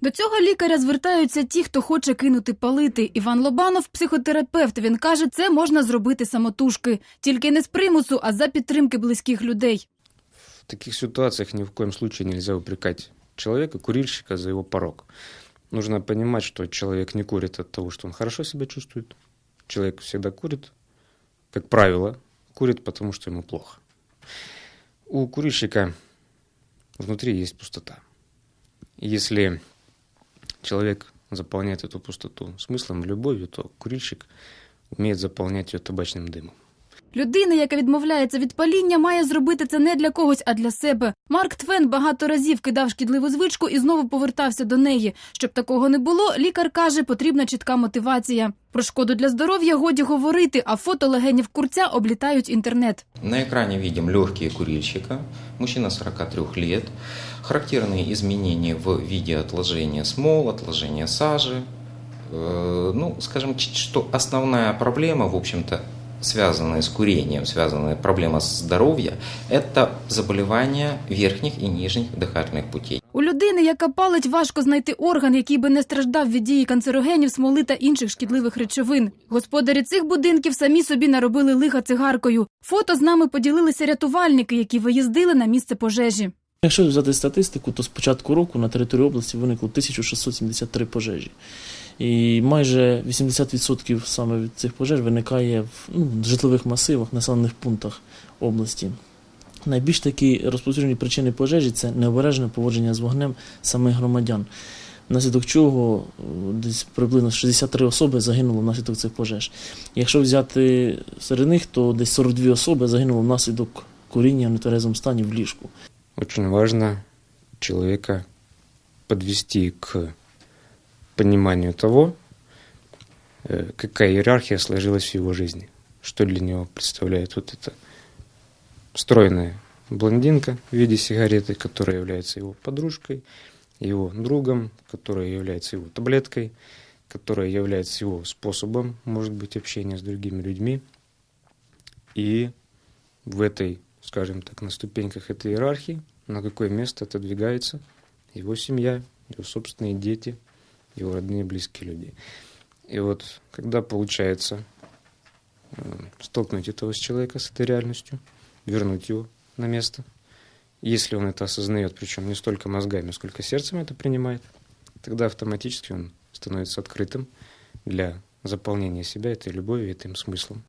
До цього лікаря звертаються ті, хто хоче кинути палити. Іван Лобанов, психотерапевт. Він каже, це можна зробити самотужки, тільки не з примусу, а за підтримки близьких людей. В таких ситуациях ни в коем случае нельзя упрекать человека, курильщика, за его порог. Нужно понимать, что человек не курит от того, что он хорошо себя чувствует. Человек всегда курит, как правило, курит, потому что ему плохо. У курильщика внутри есть пустота. Если человек заполняет эту пустоту смыслом, любовью, то курильщик умеет заполнять ее табачным дымом. Людина, яка відмовляється від паління, має зробити це не для когось, а для себе. Марк Твен багато разів кидав шкідливу звичку і знову повертався до неї. Щоб такого не було, лікар каже, потрібна чітка мотивація. Про шкоду для здоров'я годі говорити, а фото легенів курця облітають інтернет. На экране видим легкие курильщика, мужчина 43 лет, характерные изменения в виде отложения смол, отложения сажи. Э, Ну, скажем, ч- что основная проблема, в общем-то, связанная с курением, связанная проблема здоровья, это заболевания верхних и нижних дыхательных путей. У людини, яка палить, важко знайти орган, який би не страждав від дії канцерогенів, смоли та інших шкідливих речовин. Господарі цих будинків самі собі наробили лиха цигаркою. Фото з нами поділилися рятувальники, які виїздили на місце пожежі. Якщо взяти статистику, то з початку року на території області виникло 1673 пожежі. І майже 80% саме від цих пожеж виникає в ну, житлових масивах, населених пунктах області. Найбільш такі розповсюджені причини пожежі це необережне поводження з вогнем самих громадян, внаслідок чого е, десь приблизно 63 особи загинуло внаслідок цих пожеж. Якщо взяти серед них, то десь 42 особи загинуло внаслідок куріння в нетверезому стані в ліжку. Очень важно человека подвести к пониманию того, э, какая иерархия сложилась в его жизни, что для него представляет вот эта стройная блондинка в виде сигареты, которая является его подружкой, его другом, которая является его таблеткой, которая является его способом, может быть, общения с другими людьми. И в этой, скажем так, на ступеньках этой иерархии, на какое место отодвигается его семья, его собственные дети, его родные близкие люди. И вот когда получается э, столкнуть этого человека, с этой реальностью, вернуть его на место, если он это осознает, причем не столько мозгами, сколько сердцем это принимает, тогда автоматически он становится открытым для заполнения себя этой любовью, этим смыслом.